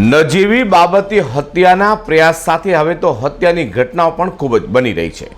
નજીવી બાબતે હત્યાના પ્રયાસ સાથે હવે તો હત્યાની ઘટનાઓ પણ ખૂબ જ બની રહી છે.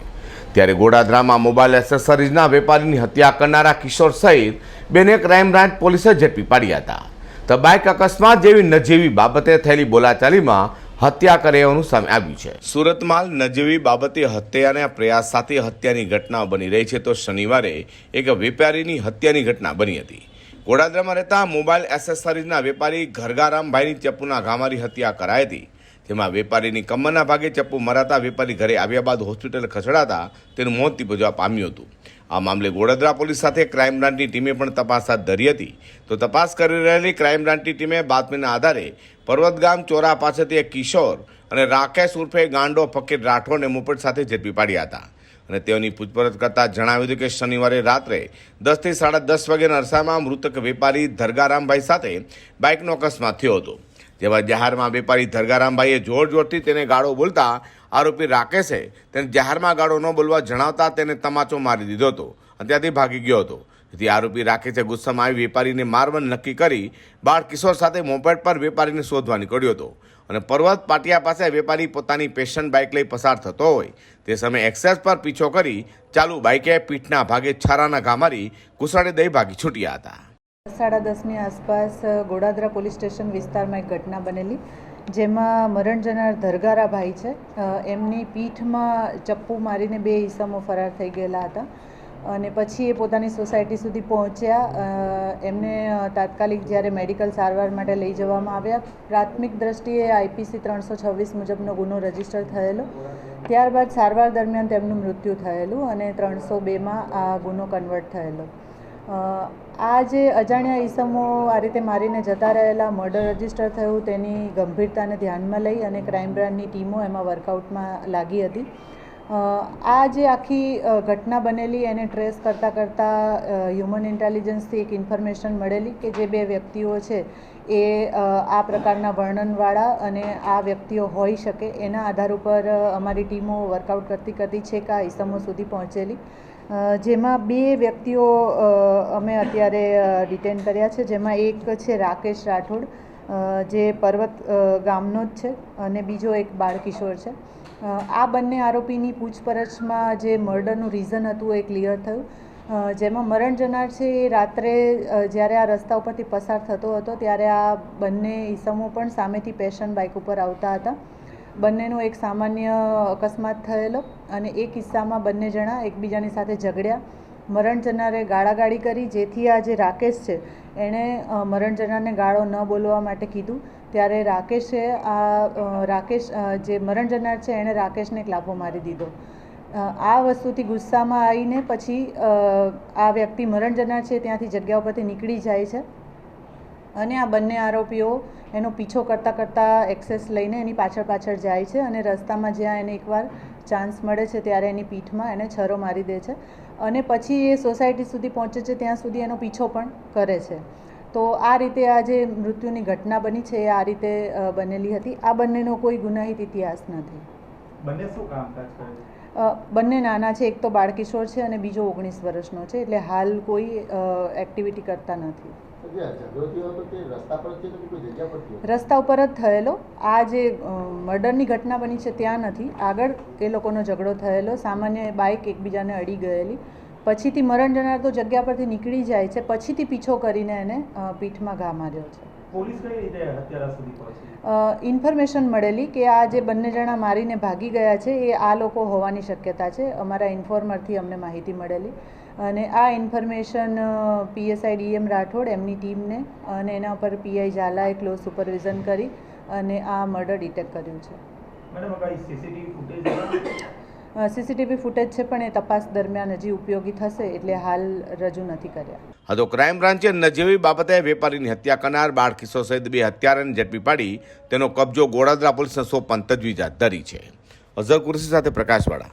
ત્યારે ગોડાદરામાં મોબાઈલ એસેસરીઝના વેપારીની હત્યા કરનારા કિશોર સહિત બેને ક્રાઇમ બ્રાન્ચ પોલીસે ઝડપી પાડ્યા હતા. તો બાઇક અકસ્માત જેવી નજીવી બાબતે થયેલી બોલાચાલીમાં હત્યા કરે એવાનું સામે આવ્યું છે. સુરતમાં નજીવી બાબતે હત્યાના પ્રયાસ સાથે હત્યાની ઘટના બની રહી છે. તો શનિવારે એક વેપારીની હત્યાની ઘટના બની હતી. ગોડાદરામાં રહેતા મોબાઈલ એસેસરીઝના વેપારી ઘરગારામભાઈની ચપ્પુના ઘામારી હત્યા કરાઈ હતી. જેમાં વેપારીની કમરના ભાગે ચપ્પુ મરાતા વેપારી ઘરે આવ્યા બાદ હોસ્પિટલ ખસેડાતા તેનું મોત નીપજવા પામ્યું હતું. આ મામલે ગોડાદરા પોલીસ સાથે ક્રાઇમ બ્રાન્ચની ટીમે પણ તપાસ હાથ ધરી હતી. તો તપાસ કરી રહેલી ક્રાઇમ બ્રાન્ચની ટીમે બાતમીના આધારે પર્વતગામ ચોરા પાસેથી એક કિશોર અને રાકેશ ઉર્ફે ગાંડો ફકીર રાઠોડને મુપટ સાથે ઝડપી પાડ્યા હતા. અને તેઓની પૂછપરછ કરતાં જણાવ્યું હતું કે શનિવારે રાત્રે દસથી સાડા દસ વાગે નરસામાં મૃતક વેપારી ધરગારામભાઈ સાથે બાઇકનો અકસ્માત થયો હતો. જેમાં જાહેરમાં વેપારી ધરગારામભાઈએ જોર જોરથી તેને ગાળો બોલતા આરોપી રાકેશે તેને જાહેરમાં ગાળો ન બોલવા જણાવતા તેને તમાચો મારી દીધો હતો અને ત્યાંથી ભાગી ગયો હતો. તેથી આરોપી રાકેશે ગુસ્સામાં આવી વેપારીને મારવાનું નક્કી કરી બાળ કિશોર સાથે મોપેડ પર વેપારીને શોધવા નીકળ્યો હતો. અને પર્વત પાટિયા પાસે વેપારી પોતાની પેશન બાઇક લઈ પસાર થતો હોય. તે સમયે એક્સેસ પર પીછો કરી ચાલુ બાઇકે પીઠના ભાગે છારાના ઘા મારી કુસાડે દઈ ભાગી છૂટ્યા હતા. સાડા દસની આસપાસ ગોડાદરા પોલીસ સ્ટેશન વિસ્તારમાં એક ઘટના બનેલી, જેમાં મરણ જનાર ધરગારા ભાઈ છે એમની પીઠમાં ચપ્પુ મારીને બે ઈસમો ફરાર થઈ ગયેલા હતા. અને પછી એ પોતાની સોસાયટી સુધી પહોંચ્યા. એમને તાત્કાલિક જ્યારે મેડિકલ સારવાર માટે લઈ જવામાં આવ્યા. પ્રાથમિક દ્રષ્ટિએ આઈપીસી ત્રણસો છવ્વીસ મુજબનો ગુનો રજિસ્ટર થયેલો. ત્યારબાદ સારવાર દરમિયાન તેમનું મૃત્યુ થયેલું અને ત્રણસો બેમાં આ ગુનો કન્વર્ટ થયેલો. આ જે અજાણ્યા ઈસમો આ રીતે મારીને જતા રહેલા, મર્ડર રજિસ્ટર થયું, તેની ગંભીરતાને ધ્યાનમાં લઈ અને ક્રાઇમ બ્રાન્ચની ટીમો એમાં વર્કઆઉટમાં લાગી હતી. આ જે આખી ઘટના બનેલી એને ટ્રેસ કરતાં કરતાં હ્યુમન ઇન્ટેલિજન્સથી એક ઇન્ફોર્મેશન મળેલી કે જે બે વ્યક્તિઓ છે એ આ પ્રકારના વર્ણનવાળા અને આ વ્યક્તિઓ હોઈ શકે એના આધાર ઉપર અમારી ટીમો વર્કઆઉટ કરતી કરતી છે કે આ ઇસમો સુધી પહોંચેલી. જેમાં બે વ્યક્તિઓ અમે અત્યારે ડિટેન કર્યા છે. જેમાં એક છે રાકેશ રાઠોડ જે પર્વત ગામનો જ છે અને બીજો એક બાળકિશોર છે. આ બંને આરોપીની પૂછપરછમાં જે મર્ડરનું રીઝન હતું એ ક્લિયર થયું. જેમાં મરણ જનાર છે એ રાત્રે જ્યારે આ રસ્તા ઉપરથી પસાર થતો હતો, ત્યારે આ બંને ઈસમો પણ સામેથી પેશન બાઇક ઉપર આવતા હતા. બંનેનો એક સામાન્ય અકસ્માત થયેલો અને એ કિસ્સામાં બંને જણા એકબીજાની સાથે ઝઘડ્યા. મરણ જનારે ગાળાગાળી કરી, જેથી આ જે રાકેશ છે, એણે મરણ જનારને ગાળો ન બોલવા માટે કીધું. ત્યારે રાકેશે આ રાકેશ જે મરણ જનાર છે, એણે રાકેશને એક લાફો મારી દીધો. આ વસ્તુથી ગુસ્સામાં આવીને પછી આ વ્યક્તિ મરણ જનાર છે, ત્યાંથી જગ્યા ઉપરથી નીકળી જાય છે. અને આ બંને આરોપીઓ એનો પીછો કરતાં કરતાં એક્સેસ લઈને એની પાછળ પાછળ જાય છે અને રસ્તામાં જ્યાં એને એકવાર ચાન્સ મળે છે, ત્યારે એની પીઠમાં એને છરો મારી દે છે. અને પછી એ સોસાયટી સુધી પહોંચે છે, ત્યાં સુધી એનો પીછો પણ કરે છે. તો આ રીતે આ જે મૃત્યુની ઘટના બની છે એ આ રીતે બનેલી હતી. આ બંનેનો કોઈ ગુનાહિત ઇતિહાસ નથી. બંને શું કામકાજ કરે બંને નાના છે. એક તો બાળકિશોર છે અને બીજો ઓગણીસ વર્ષનો છે. એટલે હાલ કોઈ એક્ટિવિટી કરતા નથી? રસ્તા ઉપર જ થયેલો. આ જે મર્ડરની ઘટના બની છે ત્યાં નથી. આગળ એ લોકોનો ઝઘડો થયેલો. સામાન્ય બાઇક એકબીજાને અડી ગયેલી. પછીથી મરણ જનાર તો જગ્યા પરથી નીકળી જાય છે. પછીથી પીછો કરીને એને પીઠમાં ઘા માર્યો છે. ઇન્ફોર્મેશન મળેલી કે આ જે બંને જણા મારીને ભાગી ગયા છે એ આ લોકો હોવાની શક્યતા છે. અમારા ઇન્ફોર્મરથી અમને માહિતી મળેલી. અને આ ઇન્ફોર્મેશન પીએસઆઈ ડીએમ રાઠોડ એમની ટીમને અને એના ઉપર પીઆઈ ઝાલાએ ક્લોઝ સુપરવિઝન કરી અને આ મર્ડર ડિટેક્ટ કર્યું છે. સીસીટીવી ફૂટેજ છે, પણ એ તપાસ દરમિયાન હજી ઉપયોગી થશે એટલે હાલ રજૂ નથી કર્યા. હા, તો ક્રાઇમ બ્રાન્ચે નજીવી બાબતે વેપારીની હત્યા કરનાર બાળ કિશોર સહિત બે હત્યારાને ઝડપી પાડી તેનો કબજો ગોળાદરા પોલીસને સોંપવાની તજવીજ હાથ ધરી છે. અઝર કુરશી સાથે પ્રકાશવાળા.